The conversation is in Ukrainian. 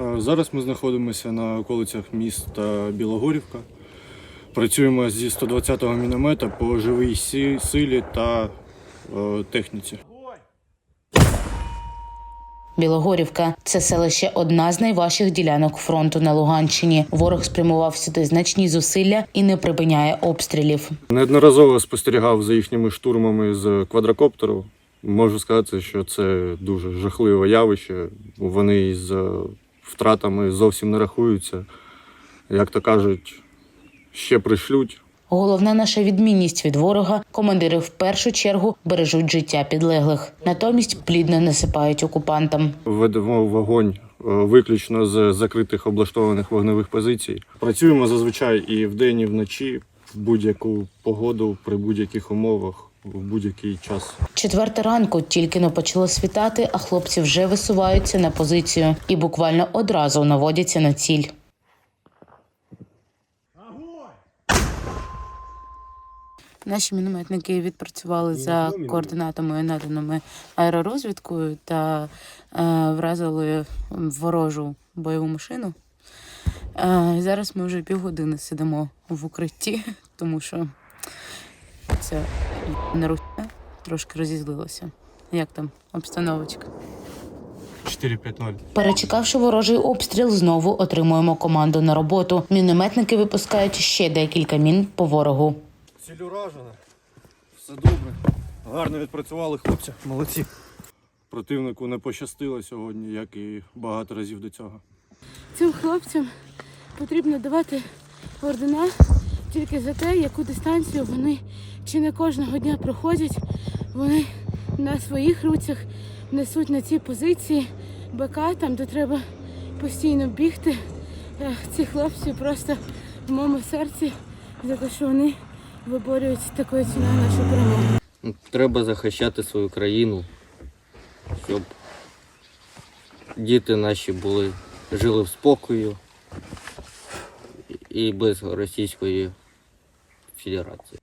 Е, Зараз ми знаходимося на околицях міста Білогорівка. Працюємо зі 120-го міномета по живій сі- силі та е, техніці. Білогорівка це селище одна з найважчих ділянок фронту на Луганщині. Ворог спрямував сюди значні зусилля і не припиняє обстрілів. Неодноразово спостерігав за їхніми штурмами з квадрокоптеру. Можу сказати, що це дуже жахливе явище. Вони з втратами зовсім не рахуються. Як то кажуть, ще пришлють. Головна наша відмінність від ворога командири в першу чергу бережуть життя підлеглих, натомість плідно насипають окупантам. Ведемо вогонь е, виключно з закритих облаштованих вогневих позицій. Працюємо зазвичай і вдень, і вночі, в будь-яку погоду, при будь-яких умовах, в будь-який час. Четверта ранку тільки но почало світати, а хлопці вже висуваються на позицію і буквально одразу наводяться на ціль. Наші мінометники відпрацювали за координатами, наданими аеророзвідкою, та е, вразили ворожу бойову машину. Е, зараз ми вже півгодини сидимо в укритті, тому що це не русня трошки розізлилося. Як там обстановочка? 4-5-0. Перечекавши ворожий обстріл, знову отримуємо команду на роботу. Мінометники випускають ще декілька мін по ворогу. Ціль уражена. Все добре. Гарно відпрацювали хлопці. Молодці. Противнику не пощастило сьогодні, як і багато разів до цього. Цим хлопцям потрібно давати ордена тільки за те, яку дистанцію вони чи не кожного дня проходять. Вони на своїх руцях несуть на ці позиції БК, там де треба постійно бігти. Е, Ці хлопці просто в моєму серці за те, що вони виборюють такою ціною нашу перемогу. Треба захищати свою країну, щоб діти наші були, жили в спокою і без Російської Федерації.